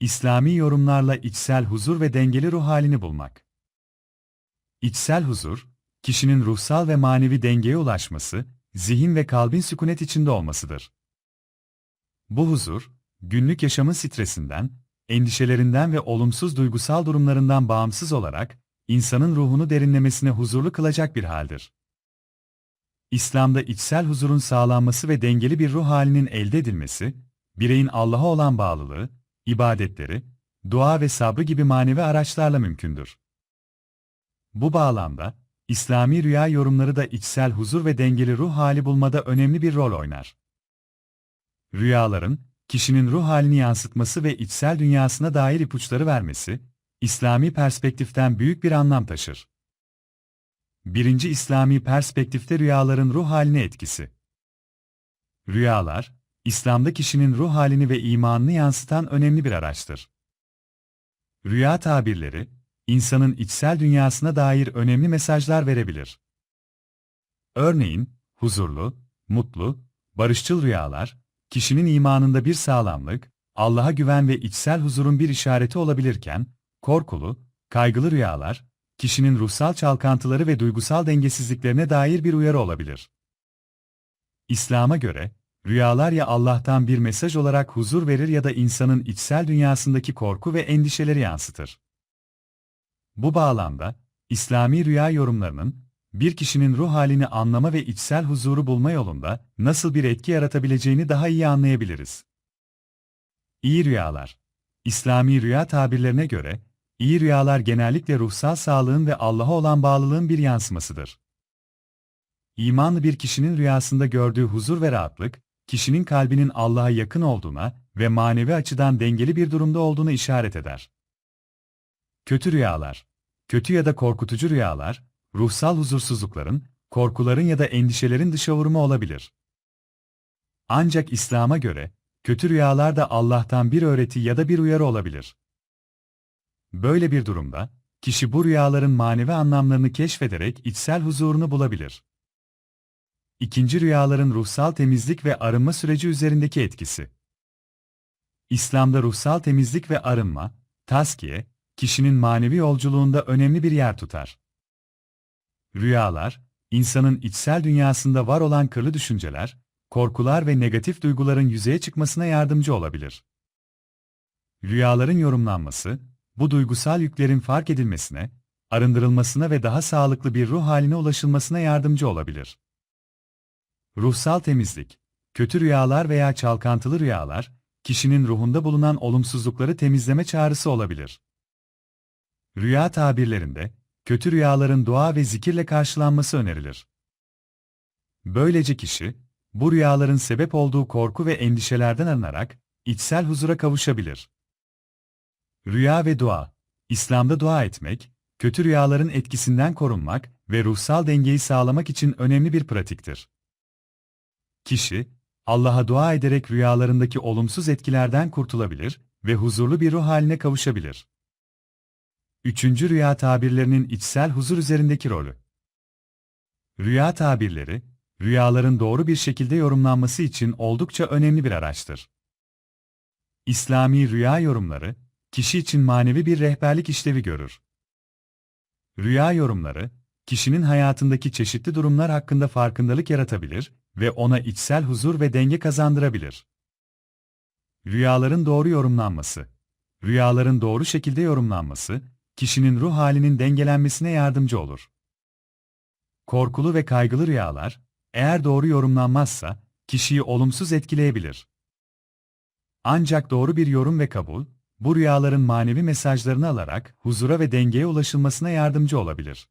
İslami yorumlarla içsel huzur ve dengeli ruh halini bulmak. İçsel huzur, kişinin ruhsal ve manevi dengeye ulaşması, zihin ve kalbin sükunet içinde olmasıdır. Bu huzur, günlük yaşamın stresinden, endişelerinden ve olumsuz duygusal durumlarından bağımsız olarak, insanın ruhunu derinlemesine huzurlu kılacak bir haldir. İslam'da içsel huzurun sağlanması ve dengeli bir ruh halinin elde edilmesi, bireyin Allah'a olan bağlılığı, ibadetleri, dua ve sabrı gibi manevi araçlarla mümkündür. Bu bağlamda, İslami rüya yorumları da içsel huzur ve dengeli ruh hali bulmada önemli bir rol oynar. Rüyaların, kişinin ruh halini yansıtması ve içsel dünyasına dair ipuçları vermesi, İslami perspektiften büyük bir anlam taşır. Birinci İslami perspektifte rüyaların ruh haline etkisi. Rüyalar, İslam'da kişinin ruh halini ve imanını yansıtan önemli bir araçtır. Rüya tabirleri, insanın içsel dünyasına dair önemli mesajlar verebilir. Örneğin, huzurlu, mutlu, barışçıl rüyalar, kişinin imanında bir sağlamlık, Allah'a güven ve içsel huzurun bir işareti olabilirken, korkulu, kaygılı rüyalar, kişinin ruhsal çalkantıları ve duygusal dengesizliklerine dair bir uyarı olabilir. İslam'a göre, rüyalar ya Allah'tan bir mesaj olarak huzur verir ya da insanın içsel dünyasındaki korku ve endişeleri yansıtır. Bu bağlamda, İslami rüya yorumlarının, bir kişinin ruh halini anlama ve içsel huzuru bulma yolunda nasıl bir etki yaratabileceğini daha iyi anlayabiliriz. İyi rüyalar İslami rüya tabirlerine göre, iyi rüyalar genellikle ruhsal sağlığın ve Allah'a olan bağlılığın bir yansımasıdır. İmanlı bir kişinin rüyasında gördüğü huzur ve rahatlık, kişinin kalbinin Allah'a yakın olduğuna ve manevi açıdan dengeli bir durumda olduğunu işaret eder. Kötü rüyalar Kötü ya da korkutucu rüyalar, ruhsal huzursuzlukların, korkuların ya da endişelerin dışa vurumu olabilir. Ancak İslam'a göre, kötü rüyalar da Allah'tan bir öğreti ya da bir uyarı olabilir. Böyle bir durumda, kişi bu rüyaların manevi anlamlarını keşfederek içsel huzurunu bulabilir. İkinci rüyaların ruhsal temizlik ve arınma süreci üzerindeki etkisi. İslam'da ruhsal temizlik ve arınma, taskiye, kişinin manevi yolculuğunda önemli bir yer tutar. Rüyalar, insanın içsel dünyasında var olan kırlı düşünceler, korkular ve negatif duyguların yüzeye çıkmasına yardımcı olabilir. Rüyaların yorumlanması, bu duygusal yüklerin fark edilmesine, arındırılmasına ve daha sağlıklı bir ruh haline ulaşılmasına yardımcı olabilir. Ruhsal temizlik, kötü rüyalar veya çalkantılı rüyalar, kişinin ruhunda bulunan olumsuzlukları temizleme çağrısı olabilir. Rüya tabirlerinde, kötü rüyaların dua ve zikirle karşılanması önerilir. Böylece kişi, bu rüyaların sebep olduğu korku ve endişelerden arınarak, içsel huzura kavuşabilir. Rüya ve dua İslam'da dua etmek, kötü rüyaların etkisinden korunmak ve ruhsal dengeyi sağlamak için önemli bir pratiktir. Kişi, Allah'a dua ederek rüyalarındaki olumsuz etkilerden kurtulabilir ve huzurlu bir ruh haline kavuşabilir. Üçüncü rüya tabirlerinin içsel huzur üzerindeki rolü. Rüya tabirleri, rüyaların doğru bir şekilde yorumlanması için oldukça önemli bir araçtır. İslami rüya yorumları, kişi için manevi bir rehberlik işlevi görür. Rüya yorumları, kişinin hayatındaki çeşitli durumlar hakkında farkındalık yaratabilir ve ona içsel huzur ve denge kazandırabilir. Rüyaların doğru yorumlanması Rüyaların doğru şekilde yorumlanması, kişinin ruh halinin dengelenmesine yardımcı olur. Korkulu ve kaygılı rüyalar, eğer doğru yorumlanmazsa, kişiyi olumsuz etkileyebilir. Ancak doğru bir yorum ve kabul, bu rüyaların manevi mesajlarını alarak huzura ve dengeye ulaşılmasına yardımcı olabilir.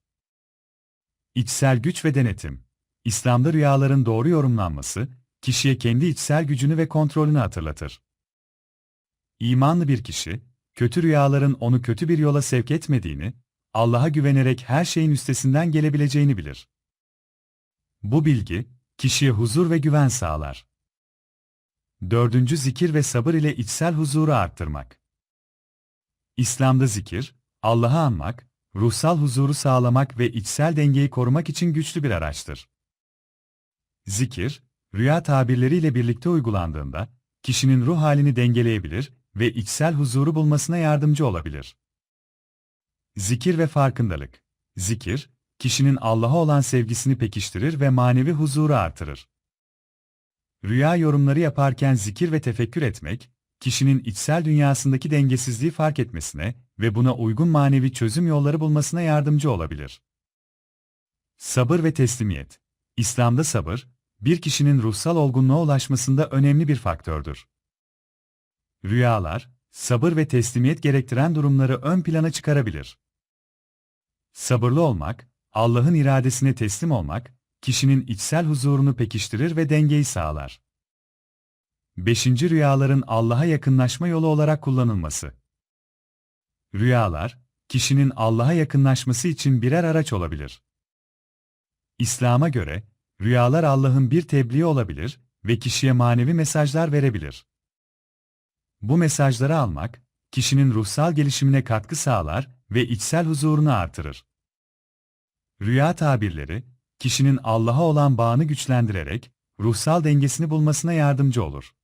İçsel güç ve denetim İslam'da rüyaların doğru yorumlanması, kişiye kendi içsel gücünü ve kontrolünü hatırlatır. İmanlı bir kişi, kötü rüyaların onu kötü bir yola sevk etmediğini, Allah'a güvenerek her şeyin üstesinden gelebileceğini bilir. Bu bilgi, kişiye huzur ve güven sağlar. Dördüncü zikir ve sabır ile içsel huzuru arttırmak. İslam'da zikir, Allah'ı anmak, ruhsal huzuru sağlamak ve içsel dengeyi korumak için güçlü bir araçtır. Zikir, rüya tabirleriyle birlikte uygulandığında, kişinin ruh halini dengeleyebilir ve içsel huzuru bulmasına yardımcı olabilir. Zikir ve farkındalık. Zikir, kişinin Allah'a olan sevgisini pekiştirir ve manevi huzuru artırır. Rüya yorumları yaparken zikir ve tefekkür etmek, kişinin içsel dünyasındaki dengesizliği fark etmesine ve buna uygun manevi çözüm yolları bulmasına yardımcı olabilir. Sabır ve teslimiyet. İslam'da sabır, bir kişinin ruhsal olgunluğa ulaşmasında önemli bir faktördür. Rüyalar, sabır ve teslimiyet gerektiren durumları ön plana çıkarabilir. Sabırlı olmak, Allah'ın iradesine teslim olmak, kişinin içsel huzurunu pekiştirir ve dengeyi sağlar. 5. Rüyaların Allah'a yakınlaşma yolu olarak kullanılması. Rüyalar, kişinin Allah'a yakınlaşması için birer araç olabilir. İslam'a göre, rüyalar Allah'ın bir tebliği olabilir ve kişiye manevi mesajlar verebilir. Bu mesajları almak, kişinin ruhsal gelişimine katkı sağlar ve içsel huzurunu artırır. Rüya tabirleri, kişinin Allah'a olan bağını güçlendirerek, ruhsal dengesini bulmasına yardımcı olur.